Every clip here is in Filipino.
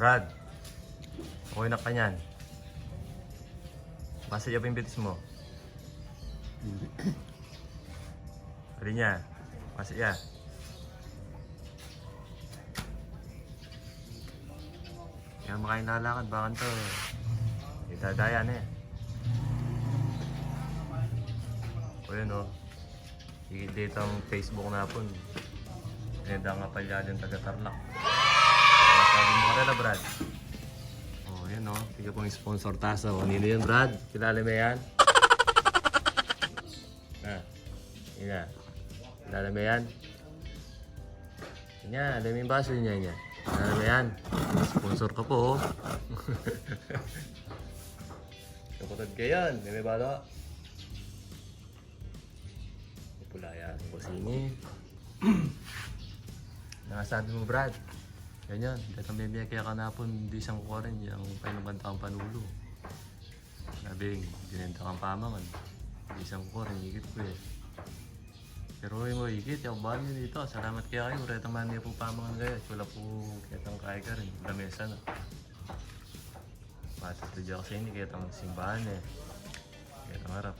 Brad. Okay na ka niyan. Masaya pa yung bitis mo. Hali niya. Masaya. Kaya makain lalakad, bakan to. Itadaya na eh. O yun o. I-date ang Facebook na po. Ganda nga pala yung taga-tarlak. Brad. Oh, yun o. Tiga pong sponsor tasa. O, nino yun, Brad? Kilala mo yan? Ah, yun na. Kilala mo yan? Yan, alam mo yung baso niya niya. Kilala mo yan? Sponsor ka po, oh. Kapatid ka yan. May bala. Pula yan. Kusini. Nakasabi mo, Brad. Ganyan. Kami may kaya kanapon, hindi siyang kuha rin yung pinabanta kang panulo. Sabi, ginenta kang pamangan. Hindi siyang kuha rin, higit ko eh. Pero yung mo higit, yung bahan nyo dito. Salamat kaya kayo. Reta man niya po pamangan kayo. Wala po kitang kaya ka rin. Lamesa na. Matutudya ko sa inyo, kaya itong simbahan eh. Kaya itong harap.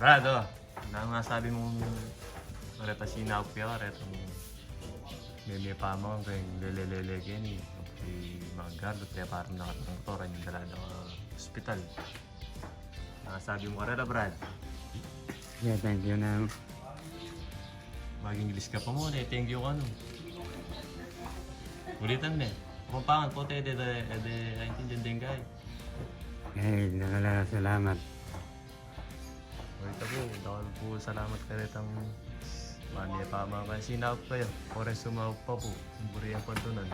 Brad, oh. Ano nga sabi mong reta sinap kaya, reta mo may may pamang kay lelelele kaya ni kay mga gardo kaya parang nakatangtoran yung dala ng hospital. Nakasabi mo ka Brad. Yeah, thank you na. Mag-English ka pa muna eh. Thank you ka no. Ulitan na eh. Kumpangan po tayo, ede, ede, kaintindihan din kayo. Eh, nakala salamat. Ulit po, dahil po salamat ka rin ang mani pa mga kayo. Sinap kayo. Oras sumawag pa po. Buri ang pantunan.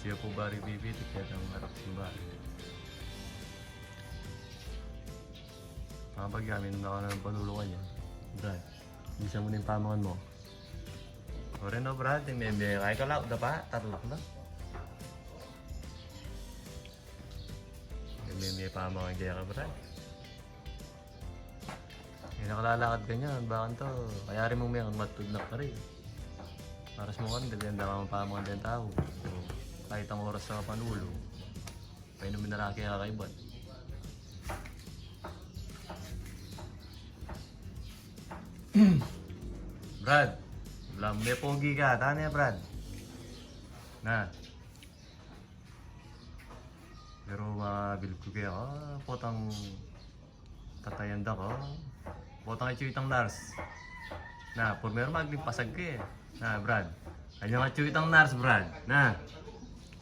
Siya po bari bibiti kaya ang harap simbahan. Mga pagyamin na ka ng panulungan niya. Brad, bisa mo na yung pamangan mo. Rin no, Brad, may may kaya ka lang, pa, tarlak na. May may pamangan kaya ka, Brad. Nakalalakad ka niyan, bakan to. Kaya mong may matod na ka rin. Para sa mga dali ang dama pa mga din tao. So, kahit ang oras sa panulo, painumin na kaya kakaibat. Brad, lam may pogi ka. Tana ya, Brad. Na. Pero mabil ko kaya ka. Potang tatayan da ko. Potang ichuitang nars. Na, por meron maglimpasag ka eh. Na, Brad. Kanya nga ichuitang nars, Brad. Na.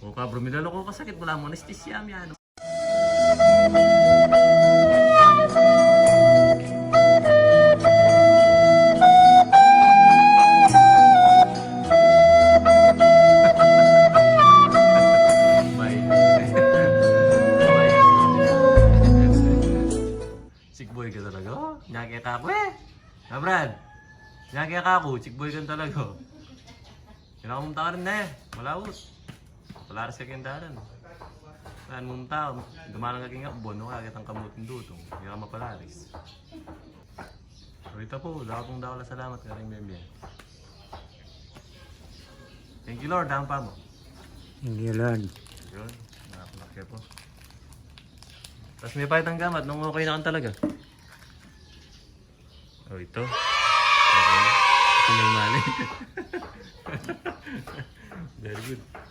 O ka, bro, milalo ko kasakit. Wala mo anesthesia, yan. Talaga. Oh, nyaki ka ako eh. Ha, Brad? Nyaki ka ako. Sick boy ka talaga. Kinakamumta ka rin na eh. Malawot. Wala rin sa kindaran. Saan mong tao, dumalang ka kingak bono ka, kitang kamutin dutong. Hindi ka mapalaris. Ito po, dako pong dako salamat ka rin, Bebe. Thank you Lord, daan pa mo. Thank you, Lord. Yun, nakakulaki po. Tapos may pahit ang gamat nung okay na kan talaga. Ito. Okay. Ito na yung. Very good.